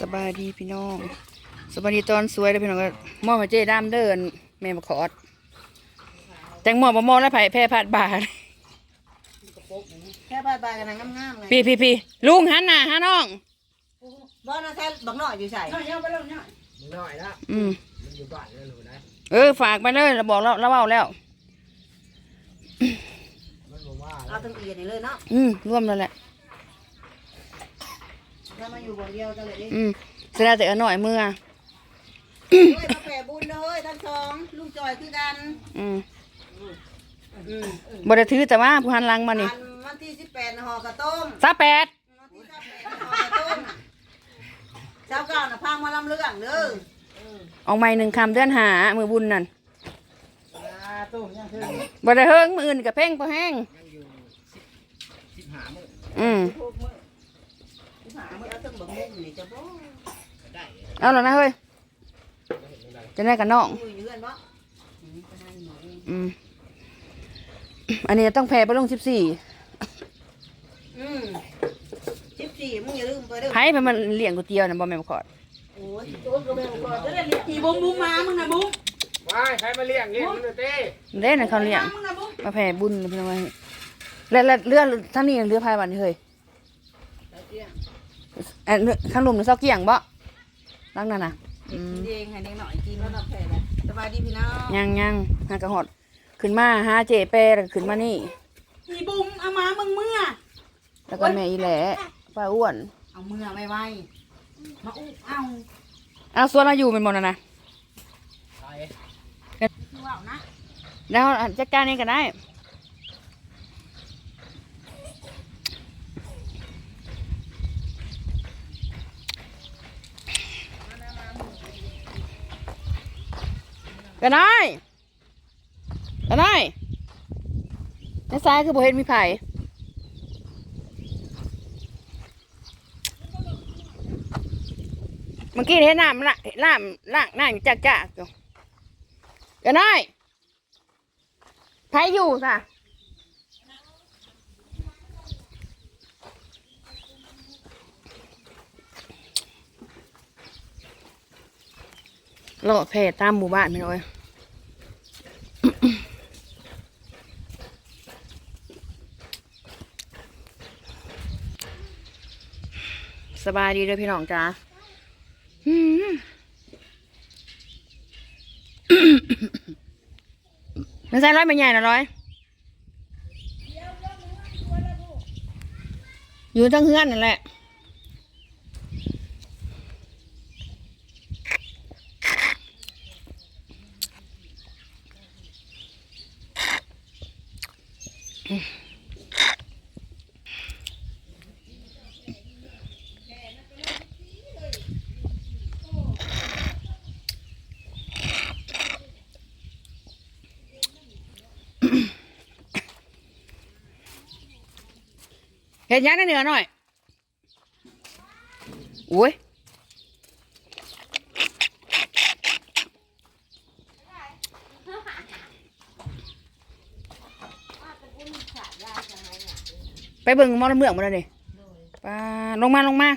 สบายดีพี่น้องสบายดีตอนสวยเลยพี่น้องก็มอบให้เจ๊ดามเดินแม่มาขอดแตงหมอบ่มอแล้วไผ่แพร่พัดบาทแค่บายๆกันนะงามๆไงพี่พี่พี่ลุงหันหน้าหาน้องบ่นะแค่บักน้อยอยู่ใส่น้อยเอาไปแล้วน้อยมึงน้อยละอืมมันอยู่บ้านแล้วหนูนะเออฝากไปเลยเราบอกแล้วเราเอาแล้วมันบอกว่าเอาทั้งเอียดนี่เลยเนาะอืมร่วมแล้วแหละ ถ้ามาอยู่บ่เดียวจังเลยดิอืมเสียดายแต่เอาหน่อยเมื่อเฮ้ยมาแผ่บุญเด้อเฮ้ยทั้งสองลุงจอยคือกันอืมอืมบ่ได้ถือแต่ว่าผู้หันหลังมานี่อันวันที่18น่ะห่อกระต้มซาแปดวันที่18น่ะห่อกระต้มเจ้าเก่าน่ะพังมาลำเรื่องเด้อออกใหม่หนึ่งคำเดือนหามือบุญนั่นอ่าตู้ยังคือบ่ได้เฮิงมืออื่นกับเพ่งพอแห้งยังอยู่สิบสิบหามื้อ อืม พวกมื้อที่หา มื้อเอาทั้งบักมุงนี่จะบ่ก็ได้เอาแล้วนะเฮ้ยก็เห็นได้จะได้กับน้อง อยู่อยู่เฮือนบ่อืมไปให้หน่อยอืม อันนี้ต้องแพ้ไปลงสิบสี่อืม14มึงอย่าลืมไปเด้อไผ่ไปมันเลี้ยงก๋วยเตี๋ยวนะบ่แม่นบ่ขอดโอ้ยโจ๊กก็แม่งก่อนจะได้เรียกอีบุ้มบุ้มมามึงนะบุ้มว้ายใครมาเลี้ยงเลี้ยงมันดูเต้เล่นนะเขาเลี้ยง มึงนะบุ้มมาแผ่บุญเป็นไงแล้วแล้วเรือท่างนี้เรือพายวันนี้เฮ้ย อันข้างลุมหรือเศร้าเกี่ยงบ่ลังนั่นน่ะอืมเองให้เด็กหน่อยกินแล้วนับแผ่เลยสบายดีพี่น้องยังยังหากระหอดขึ้นมาหาเจเปแล้วก็ขึ้นมานี่อีบุ้มเอามามึงเมื่อ แล้วก็แม่อีแหล่ป้าอ้วนเอาเมื่อไว้ไว้มาอุ้เอาเอาส่วนเราอยู่เป็นหมดนะนะใครคือว่านะแล้วจัดการเองก็ได้ ก็ได้ก็ได้ในซ้ายคือบ่เห็นมีไผ่เมื่อกี้เห็นน้ำละน้ำล่างน้ำจักจักอยู่ก็ได้ไผ่อยู่ค่ะ โลดเพจตามหมู่บ้านไปเลยสบายดีเด้อพี่น้องจ้าอืมนักใส่ร้อยเป็นใหญ่นะร้อย อยู่ตั้งเฮือนนั่นแหละ เห็นยังได้เหนือหน่อยโอ้ยไปเบิ่งมอลำเมืองมาแล้วดิปลาลงมาลงมา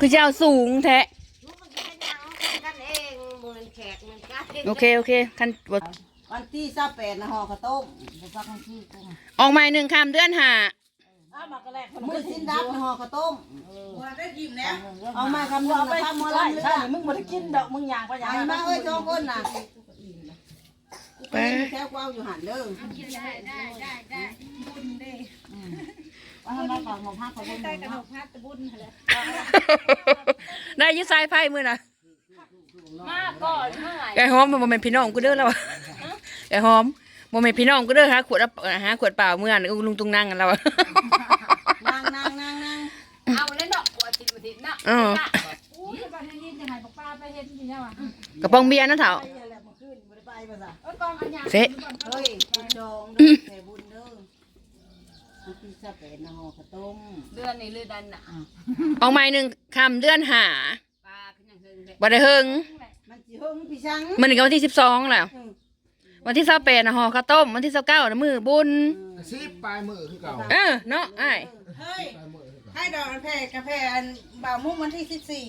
คือจะเอาสูงแท้โอเค โอเคคันบท วันที่สิบแปดนะห่อข้าวต้มไปฟักข้างที่กุ้งออกมาหนึ่งคำเดือนหามือสิ้นดับนะห่อข้าวต้มได้ยิ้มแล้วเอามาคำหนึ่งนะข้ามมอลำเรื่องมึงบ่ได้กินดอกมึงย่างไปย่างไอ้มาเอ้ยสองคนน่ะไปแถวกวาวอยู่หันเด้อว่าทำไมก่อนงบห้าเขาบุ้มได้อยึดสายไฟมือน่ะมาก่อนไอ้หอมมันบ่แม่นพี่น้องกูเด้อแล้วอะ ไอ้หอมบ่แม่นพี่น้องกูเด้อหาขวดเอาหาขวดเปล่าเมื่อน่ะลุงตุงนั่งกันแล้วอะนั่งนั่งนั่งนั่งเอาเล่นดอกบัวติดบัวติดเนาะอ๋ออู้ยบ้านนี้จะให้ป้าไปเฮ็ดที่นี่ว่ะกระป๋องเบียร์นะเฒ่าเออกองอันย่างเสะเฮ้ยคุณจองเด้อแผ่บุญเด้อวันที่สิบแปดนะห่อข้าวต้มเดือนนี้เดือนนั้นน่ะออกมาหนึ่งคำเดือนหาปลาขึ้นอย่างเฮิงเลยบ่ได้เฮิงมันสิเฮิงพี่ชังมันถึงวันที่สิบสองแล้ว วันที่28น่ะห่อข้าวต้ม วันที่29น่ะมื้อบุญสิบปลายมือคือเก่าเออเนาะอ้ายเฮ้ย ปลายมือคือเก่าให้ดอกแพร่กาแฟอันบ่าวมุกวันที่สิบสี่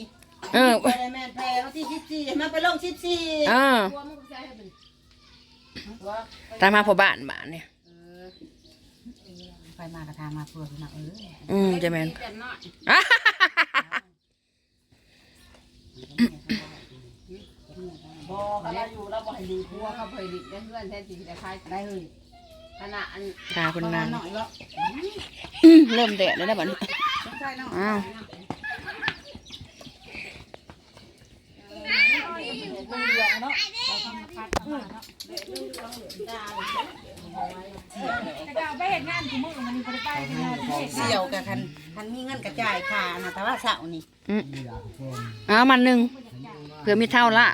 เออไปเลยแม่นแพร่วันที่สิบสี่มาไปลงสิบสี่เออตัวมันก็ใช่ให้เป็นตามมาพอบ้านบ้านเนี่ยไปมากระทามาเพื่อนมาเอออืมจะแม่นแต่น้อยอะ บอกอะไร อยู่แล้วบอกให้ดีพัวเขาเคยดิได้เพื่อนแท้จริงแต่ใครได้เลยขณะอันทาคนนางหน่อยแล้วอืมเริ่มแดดแล้วนะบัดนี้ใช่เนาะอ้าวเหลืองเนาะแต่ก็เอาไปเห็นงานกูมือมันนี่บ่ได้ไปกันเลยเฮ็ดงานเสี่ยวกับคันคันมีเงินกระจายค่ะนะแต่ว่าเสานี่อืมเอมันหนึ่งเผื่อมีเท่าละ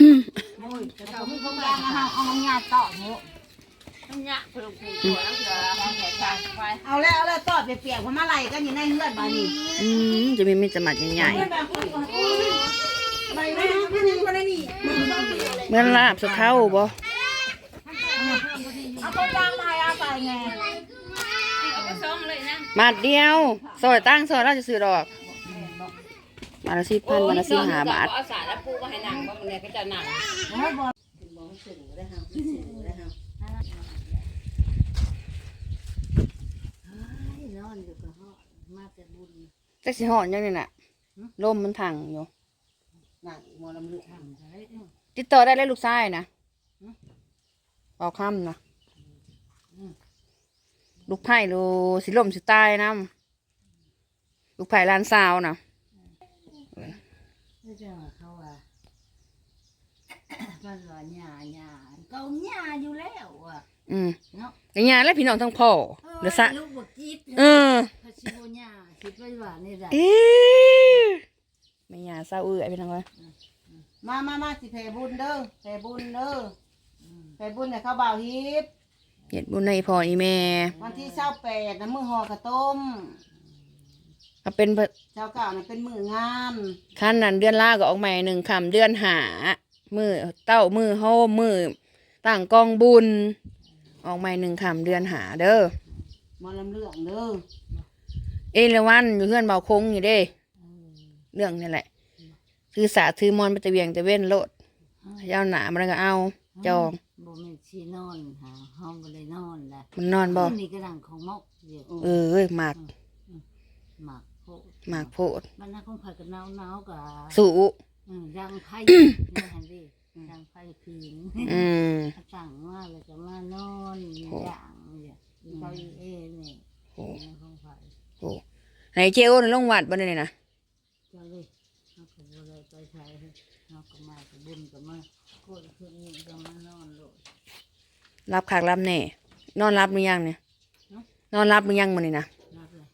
อืม โอ้ ยจะเสาร์มีพวกแรงนะฮะเอางานต่อเนาะมันยะเพิ่มผูกตัวแล้วเสือแขกตาไปเอาแล้วเอาแล้วตอดเปียกๆเพราะมาไหลกันอยู่ในเฮือนบ้านนี่อืมจะมีมีดจะหมัดใหญ่เฮือนแบบใบไม้ไม่ได้ไม่ได้นี่ๆเหมื่อนลาบสุดเท่าบ่เอาตัวกลางมาให้อาไปไงเอาไปซ้อมเลยนะมาดเดียวซอยตั้งซอยเราจะซื้อดอก มาละสิบพันมาละสิบห้าบาทเอาสารแล้วปูมาให้หนังว่ามันเนี่ยก็จะหนังให้บอกบอกสื่อได้ฮะสื่อได้ฮะนอนอยู่กับพ่อมาแต่บุญจักสิหอนยังนี่น่ะลมมันถังอยู่หนังมอลำลึกทำได้ติดต่อได้เลยลูกชายนะเอาคำนะลูกไผ่ดูสิลมสิตายน้ำลูกไผ่ลานสาวนะ ไม่ใช่ว่าเขาว่าบ้านว่าหญ้าหญ้าเขาหญ้าอยู่แล้วอะอืมเนาะไอ้ยาและพี่น้องทั้งพ่อเดือดสะลูกบกจีดเออพระชิโบหญ้าคิดไว้ว่านี่แหละเอ๊ะไม่ยาเศร้าเอื้อยพี่น้องเลยมามามาสิแผ่บุญเด้อแผ่บุญเด้ออแผ่บุญเนี่ยเขาบ่าวฮิปเห็ดบุญในพ่ออีแม่วันที่เช้าแปดนะมือห่อข้าวต้ม เขาเป็นพระเช้าเก่านะเป็นมืองามขั้นนั้นเดือนล่าก็ออกใหม่หนึ่งคำเดือนหามือเต้ามือโฮมมือต่างกองบุญ ออกใหม่หนึ่งคำเดือนหาเด้อหมอลำเรื่องเด้อเอราวันอยู่เพื่อนเบาคงอยู่เด้เรื่องนี่แหละคือสาถือมอนไปตะเวียงตะเว้นโลดเจ้าหนามันก็เอา จองบ่แม่นสินอนหาห้องบ่ได้นอนละมันนอนบ่นี่ก็ดังของมกเดี๋ยวเออเอ้ยหมากหมัก โพดหมากโพดมันน่าคงผัดกับหนาวหนาวๆกับสูอืมดังไพ่นี่หันดิดังไพ่คืนอืม สั่งว่าเลยจะมานอนอย่างเนี่ยเก้าอี้เอนี่โอ้ในห้องไฟโหไหนเจ้าในลงวัดบ่ได้นี่นะเจ้าเลยเขาก็บ่ได้ไปใช้เขาก็มากับบุญกับมาโคตรคืนนี้ก็มานอนโลด รับคักรับแน่นอนรับหรือยังเนี่ยนอนรับหรือยังมันนี่นะ รับเลย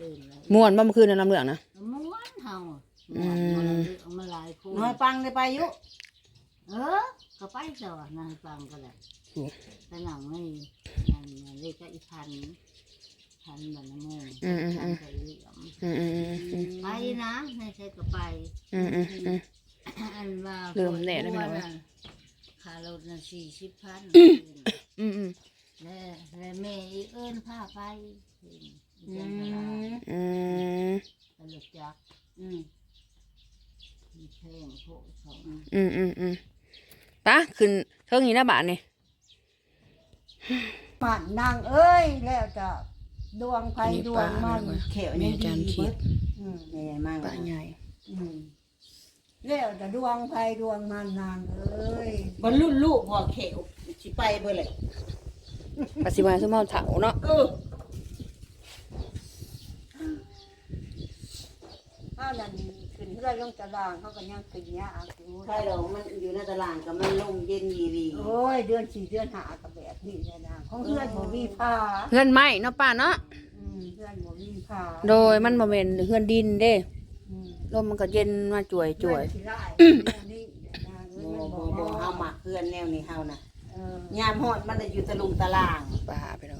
ตื่นเลย ม่วนบ่เมื่อคืนนอนลำเหลืองนะ ม้วนเฮาอืม เอามาหลายคนน้อยปังได้ไปยุเออก็ไปเจ้าน้อยปังก็แหละแต่หนังนี่นั่นเลขก็อีพันพันแบบน้ำมูกอืมอืมพัอืนมใส่เหลี่ยมอืมอืมอืมอืมไปนะไม่ใช่ก็ไป อืมอืมอืม อันว่าเริ่มแน่แล้วไม่น้อยค่ารถน่ะสี่สิบพัน อืมอืม แล้วแล้วแม่อีเอิ้นพาไป อืมอืมตลกจักอืมเพลงพวกเขาอืมอืมอืมปะขึ้นเท่านี้นะบาทนี่บ้านนางเอ้ยแล้วจะดวงไฟดวงมันเขียวแม่นี่จานคิดอืมใหญ่มากปะใหญ่อืมแล้วจะดวงไฟดวงมันนางเอ้ยบรรลุลูกหัวเขียวสิไปเบอร์เลยปฏิวัติสมอเถาเนาะเออ ถ้าดันขึ้นเรือลงตารางเขาก็ยังขึ้นยากอยู่ใช่หรอกมันอยู่ในตลาดกับมันลงเย็นยีรีโอ้ยเดือนสี่เดือนหากับแบบนี้เลยนะของเพื่อนบ่มีผ้าเพื่อนไม้เนาะป้าเนาะอืมเพื่อนบ่มีผ้าโดยมันบ่เป็นเพื่อนดินเด้อืมลมมันก็เย็นมาจ่วยจ่วยเพื่อนสิไล่นี่นะเอ้บ่ยมันบ่บ่บ่บ่เฮาหมักเพื่อนแนวนี้เฮานะเออยามฮอดมันน่ะอยู่ตะลุงตารางป้าไปแล้ว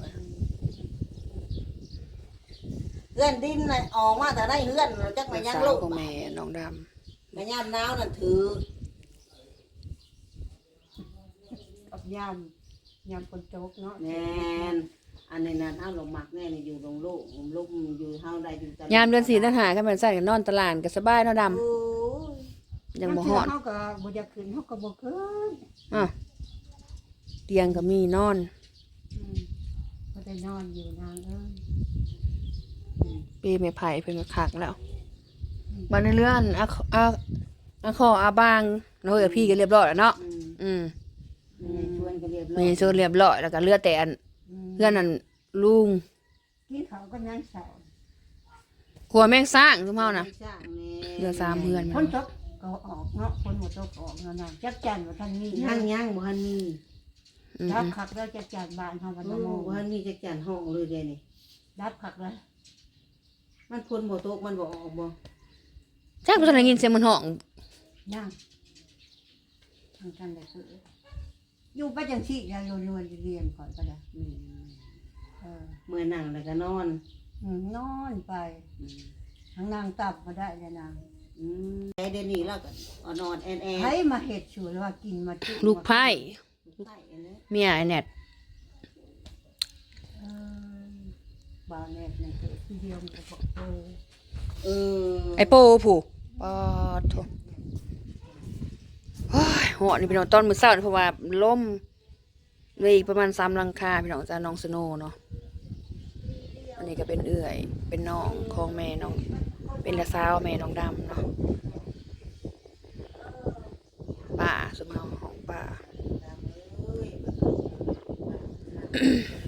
เพื่อนดินน่ะออกมาแต่ได้เพื่อนเราจักมายังสาวลูกของแม่น้องดมายามหนาวนั่นถือกับยำยำคนโจกเนาะแม่นอันในนั้นเฮาลงมักแน่นี่อยู่ลงโลกลูกอยู่เฮาได้อยู่ตลดยามเดือนสี่เดือนห้าก็แม่นใส่กันนอนตลาดก็สบายเนาะดำโอ้ยยังบ่ฮอดเฮาก็บ่อยากขึ้นเฮาก็บ่ขึ้นอะเตียงก็มีนอนอืมก็ได้นอนอยู่นางเอ้ย ปีไม่ไผ่เพิ่นก็คักแล้วมาในเรื่องอะอะอะขออาบางเนาะกับพี่ก็เรียบร้อยแล้วเนาะอืมอืมมีชวนกันเรียบร้อยมีโซนเรียบร้อยแล้วก็เหลือแต่อันอืมเพื่อนนั่นลุงกินเขาวก็ยังเสากลัวแม่งสร้างซุมเฮานะสร้างแน่เรือสามเพื่อนฝนตกก็ออกเนาะฝนบ่ตกก็ออกเนาะนางจักจันว่าท่านมียังยังบ่ทันมีอืมดับขักแล้วจักจันบ้านเฮาวันโอ้ละโมงบ่ทันมีจักจันห้องเลยเด้นี่ดับขักแล้วมัน พ้นบ่ตกมันบ่ออกบ่จ้างกูทันได้ยินเสียงมันห้องย่างทางกันได้คืออยู่ไปจังซี่อย่าลวนๆเรียนก่อนก็ได้อืมเออเมื่อนั่งแล้วก็นอนอืมนอนไปอืมทางนางตับมาได้เลยนางอืมได้เดี๋ยวนี้แล้วก็เอานอนแอนแอนให้มาเห็ดชูแล้วว่ากินมาจุลูกไผ่ไผ่อันนี้เมียไอ้แนทเออบาวแนบในเกิด ที่เดียวมันก็บอกโตเออไอ้โป้ผู้ปอดโถโอ้ยหอนี่พี่น้องตอนมื้อเช้านี่เพราะว่าลมเหลยอีกประมาณ3หลังคาพี่น้องจ้าน้องสโนว์เนาะอันนี้ก็เป็นเอื้อย เป็นน้องของแม่น้อง เป็นละสาวแม่น้องดำเนาะป้าสมเฮาของป้าบ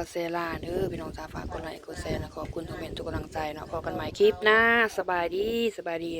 อลแนวกับเซลาเด้อพี่น้องจ้าฝากกดไลค์กดแชร์นะขอบคุณทุกเมนทุกกำลังใจเนาะพอกันใหม่คลิปหน้าสบายดีสบายดี